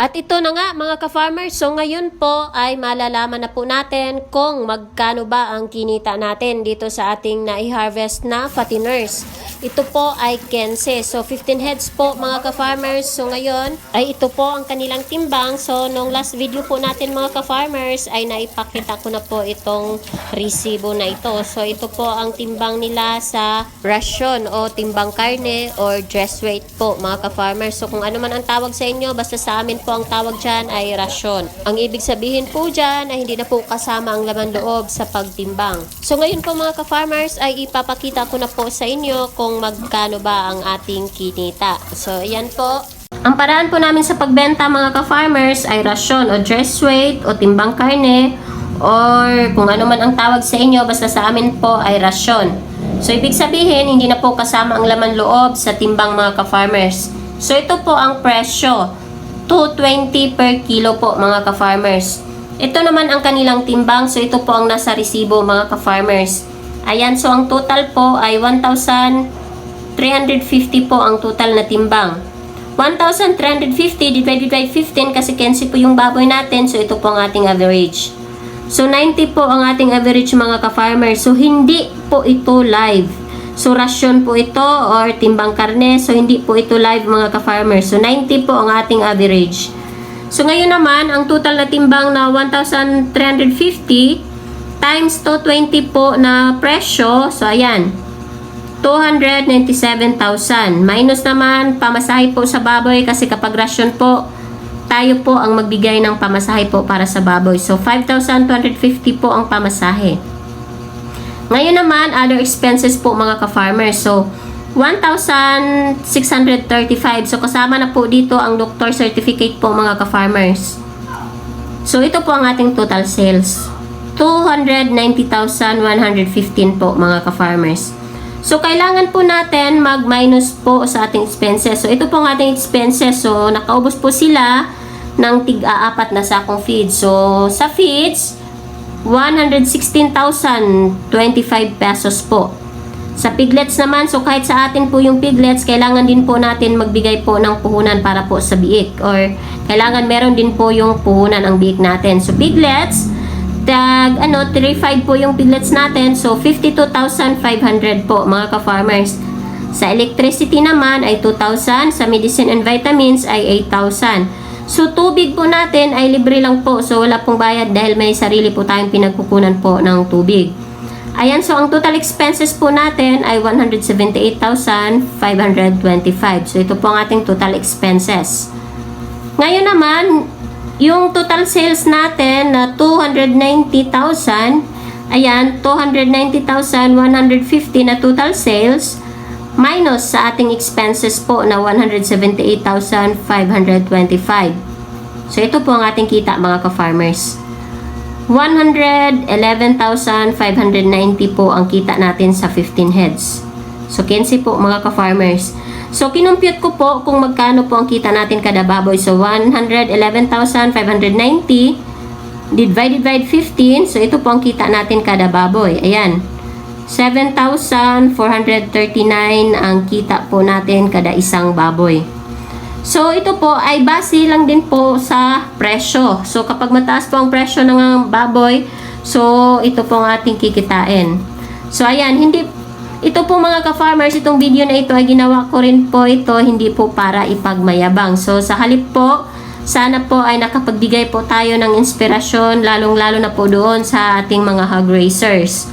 At ito na nga mga ka-farmers, so ngayon po ay malalaman na po natin kung magkano ba ang kinita natin dito sa ating na-harvest na fatiners. Ito po ay Kense. So 15 heads po mga ka-farmers. So ngayon ay ito po ang kanilang timbang. So nung last video po natin mga ka-farmers ay naipakita ko na po itong resibo na ito. So ito po ang timbang nila sa ration o timbang karne or dress weight po mga ka-farmers. So kung ano man ang tawag sa inyo, basta sa amin po ang tawag dyan ay rasyon. Ang ibig sabihin po dyan ay hindi na po kasama ang laman loob sa pagtimbang. So ngayon po mga ka-farmers ay ipapakita ko na po sa inyo kung magkano ba ang ating kinita. So ayan po. Ang paraan po namin sa pagbenta mga ka-farmers ay rasyon o dress weight o timbang karne or kung ano man ang tawag sa inyo basta sa amin po ay rasyon. So ibig sabihin hindi na po kasama ang laman loob sa timbang mga ka-farmers. So ito po ang presyo. 220 per kilo po mga ka-farmers. Ito naman ang kanilang timbang. So ito po ang nasa resibo mga ka-farmers. Ayan, so ang total po ay 1,350 po ang total na timbang. 1,350 divided by 15 kasi kensi po yung baboy natin. So ito po ang ating average. So 90 po ang ating average mga ka-farmers. So hindi po ito live. So, rasyon po ito or timbang karne. So, hindi po ito live mga ka-farmers. So, 90 po ang ating average. So, ngayon naman, ang total na timbang na 1,350 times 220 po na presyo. So, ayan. 297,000. Minus naman, pamasahe po sa baboy kasi kapag rasyon po, tayo po ang magbigay ng pamasahe po para sa baboy. So, 5,250 po ang pamasahe. Ngayon naman, other expenses po mga ka-farmers. So, 1,635. So, kasama na po dito ang doctor certificate po mga ka-farmers. So, ito po ang ating total sales. 290,115 po mga ka-farmers. So, kailangan po natin mag-minus po sa ating expenses. So, ito po ang ating expenses. So, nakaubos po sila ng tig-aapat na sakong feeds. So, sa feeds, 116,025 pesos po. Sa piglets naman, so kahit sa atin po yung piglets, kailangan din po natin magbigay po ng puhunan para po sa biik. Or kailangan meron din po yung puhunan ang biik natin. So piglets, tag ano, 35 po yung piglets natin. So 52,500 po mga ka-farmers. Sa electricity naman ay 2,000. Sa medicine and vitamins ay 8,000. So, tubig po natin ay libre lang po. So, wala pong bayad dahil may sarili po tayong pinagkukunan po ng tubig. Ayan, so ang total expenses po natin ay 178,525. So, ito po ang ating total expenses. Ngayon naman, yung total sales natin na 290,000, ayan, 290,150 na total sales, minus sa ating expenses po na 178,525. So, ito po ang ating kita mga ka-farmers. 111,590 po ang kita natin sa 15 heads. So, 15 po mga ka-farmers. So, kinumpute ko po kung magkano po ang kita natin kada baboy. So, 111,590 divided by 15. So, ito po ang kita natin kada baboy. Ayan. 7,439 ang kita po natin kada isang baboy. So, ito po ay base lang din po sa presyo. So, kapag mataas po ang presyo ng baboy, so, ito po ang ating kikitain. So, ayan, hindi, ito po mga ka-farmers, itong video na ito ay ginawa ko rin po ito, hindi po para ipagmayabang. So, sa halip po, sana po ay nakapagbigay po tayo ng inspirasyon, lalong-lalo na po doon sa ating mga hog racers.